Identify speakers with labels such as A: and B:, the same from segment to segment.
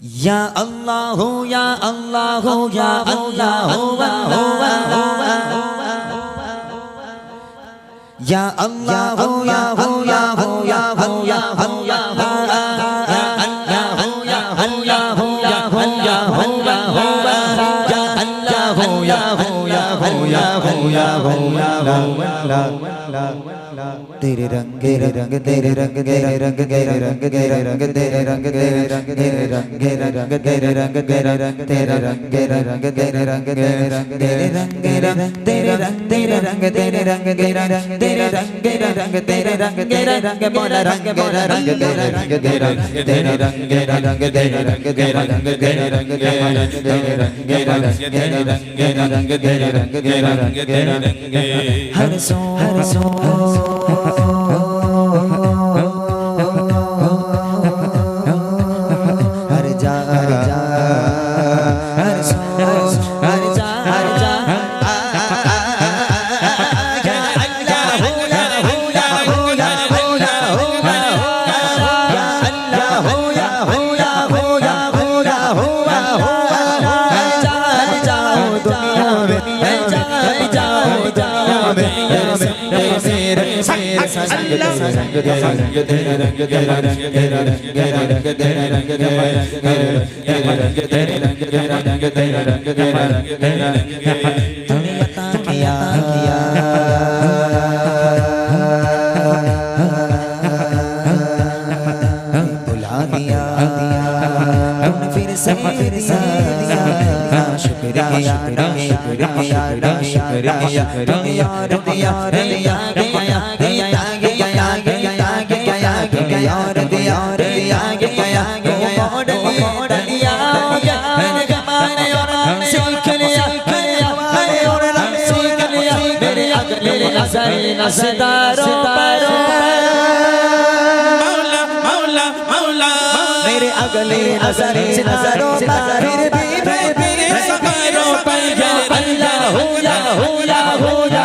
A: ইয়া আল্লাহ ইয়া আল্লাহ ইয়া আল্লাহ আল্লাহ ইয়া আল্লাহ ইয়া আল্লাহ तेरे रंग तेरे रंग तेरे रंग तेरे रंग तेरे रंग तेरे रंग तेरे रंग तेरे रंग तेरे रंग तेरे रंग तेरे रंग तेरे रंग तेरे रंग तेरे रंग तेरे रंग तेरे रंग तेरे रंग तेरे रंग तेरे रंग तेरे रंग तेरे रंग तेरे रंग तेरे रंग तेरे रंग तेरे रंग मोला रंग मोला रंग तेरे रंग तेरे तेरे रंग तेरे रंग तेरे रंग तेरे रंग तेरे रंग तेरे रंग तेरे रंग तेरे रंग तेरे रंग तेरे रंग तेरे रंग हर सो हर सो 哦. شکریہ नजदारों पर
B: मौला मौला मौला
A: मेरे अगले नजर नजरों पर फिर भी मैं
B: मेरे सगारों पर
A: या अल्लाह हो या हो या हो या हो या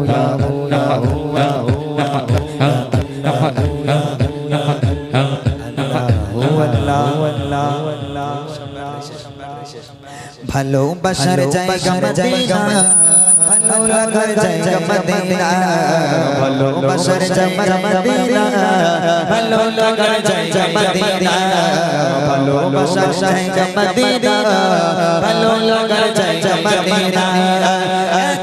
A: भलो बशर जाएगा मदीना भलो लगर जाएगा मदीना भलो बशर जाएगा मदीना भलो लगर जाएगा मदीना भलो बशर जाएगा मदीना भलो लगर जाएगा मदीना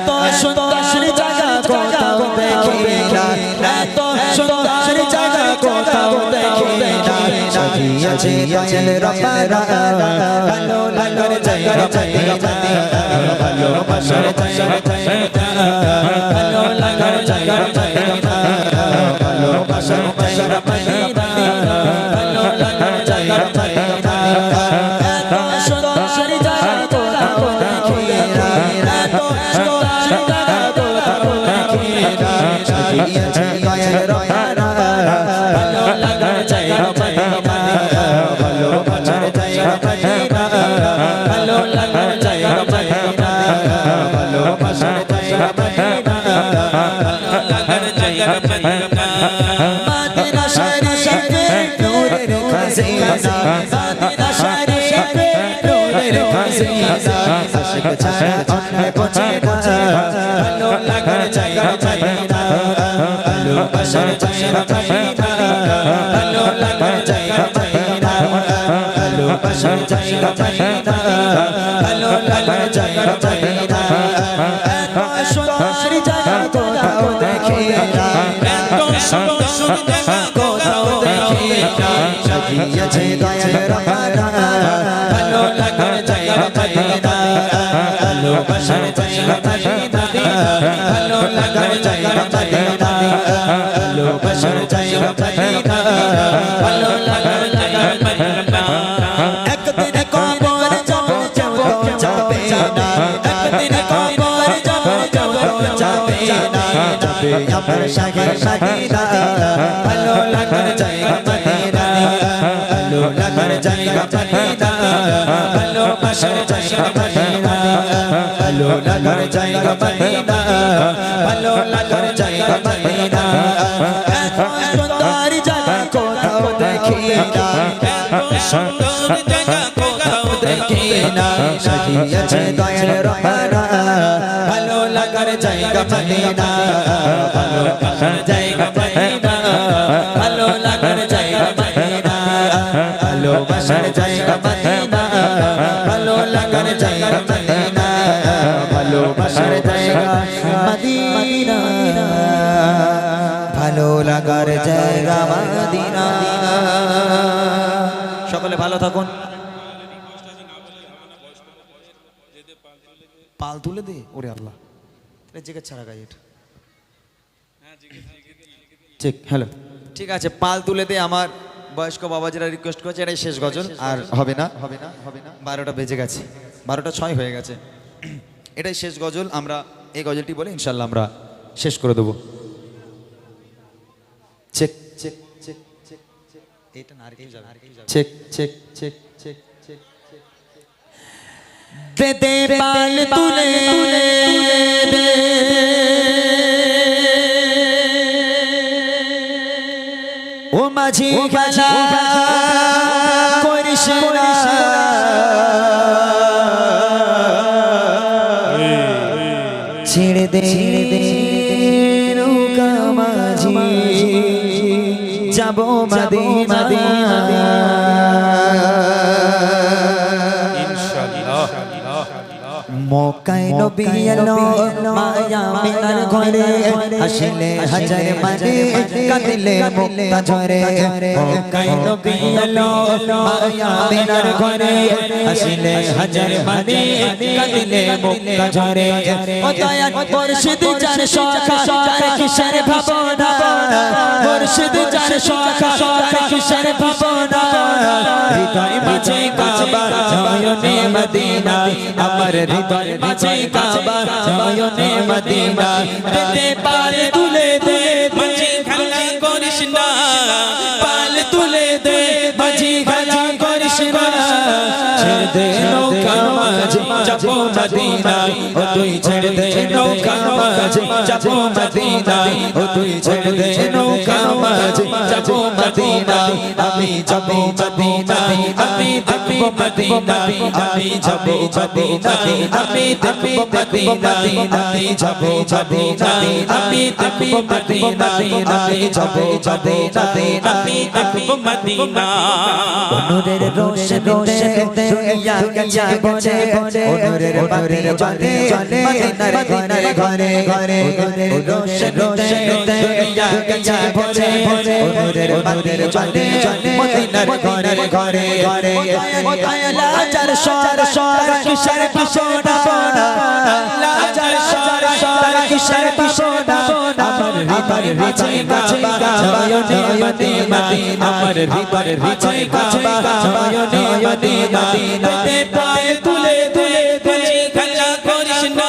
A: तो सुंदर जगह को तो देखिए तो सुंदर जगह को तो देखिए সাজিয়েছে পায়েল রপারা ভালো লাগার জয় জয় ভালো বাসার জয় জয় ভালো লাগার জয় জয় ভালো বাসার জয় ভালো লাগার জয় জয় Yeah, yeah, yeah. ভালো লাগা যায় মদিনা ভালো বাসা যায় মদিনা ভালো লাগা যায় মদিনা মদিনা শরীফ শরীফে নূরের খজিনা মদিনা শরীফ শরীফে নূরের খজিনা আশিক ছায়া অন্য পৌঁছে পৌঁছে লাগার জায়গা মদিনা এত সুন্দর জায়গা কোথাও দেখি
B: এত সুন্দর জায়গা
A: কোথাও দেখি সাজিয়েছে দয়াল রহমানা ভালো লাগার জায়গা মদিনা ভালোবাসার জায়গা মদিনা ভালো লাগার জায়গা মদিনা ভালোবাসার জায়গা মদিনা ভালো আমার শাহের মদিনা ভালো লাগার জায়গা মদিনা ভালো লাগার জায়গা মদিনা ভালোবাসার জায়গা মদিনা ভালো লাগার জায়গা মদিনা ভালো লাগার জায়গা মদিনা এত সুন্দর জায়গা কোথাও দেখি না,
B: এত সুন্দর জায়গা কোথাও
A: দেখি না। সাজিয়েছে দয়াল রহমানা ভালো লাগার জায়গা মদিনা ভালো লাগার জায়গা মদিনা ভালো লাগার জায়গা ভালোবাসার জায়গা ভালো জায়গা ভালোবাসার জায়গা মদিনা ভালো জায়গা মদিনা সকলে ভালো থাকুন। পাল তুলে দে, ওরে আল্লাহ। এটা ছাড়া গাই এটা ঠিক হ্যালো ঠিক আছে পাল তুলে দে আমার বয়স্ক বাবা যারা রিকোয়েস্ট করছে এটাই শেষ গজল আর হবে না হবে না হবে না বারোটা বেজে গেছে বারোটা ছয় হয়ে গেছে এটাই শেষ গজল আমরা এই গজলটি বলে ইনশাল্লাহ আমরা শেষ করে দেবো check check check check check এটা না যাবে check check check check check দে দে পাল তুলে দে মাঝি খেলা করিস না। ছেড়ে দে দে নৌকা মাঝি। যাব মাদিনা মক্কায় নবী এলো মায়া মিনার ঘরে হাসিলে হাজার মানে কাঁদিলে মুক্তা ঝরে। মক্কায় নবী এলো মায়া মিনার ঘরে হাসিলে হাজার মানে কাঁদিলে মুক্তা ঝরে। ও দয়া মুর্শিদ যার শাখা যার কিশোর ভাবনা। মুর্শিদ যার শাখা যার কিশোর ভাবনা। হৃদয় মাঝে কাবা নয়নে মদিনা। আমার হৃদয় মাঝে কাবা, নয়নে মদিনা। দিতে পারে তুলে দে,
B: মাঝি খেলা করিস না।
A: পাল তুলে দে, মাঝি খেলা করিস না। ছেড়ে দে নৌকা মাঝি যাব মদিনা। ও তুই ছেড়ে দে নৌকা মাঝি যাব মদিনা। ও তুই ছেড়ে দে নৌকা মাঝি যাব মদিনা। আমি যাব মদিনা আমি দেখব মদিনা আমি যাব মদিনা আমি দেখব মদিনা আমি যাব মদিনা আমি দেখব মদিনা আমি যাব মদিনা
B: আমি দেখব মদিনা
A: অনুরের রোশনীতে দুনিয়া গেছে বনে অনুরের বাতি জ্বলে মদিনার ঘরে ঘরে ঘরে অনুরের রোশনীতে দুনিয়া গেছে বনে অনুরের বাতি জ্বলে মদিনার ঘরে ঘরে ঘরে চার সর সর কিশোর কিশোরা লাচার সর সর কিশোর কিশোরা আমার কাছে কাবা নয়নে মদিনা আমার হৃদয় কাছে কাবা নয়নে মদিনা দিতে পায়ে তুলে তুলে
B: মাঝি খেলা করিস না।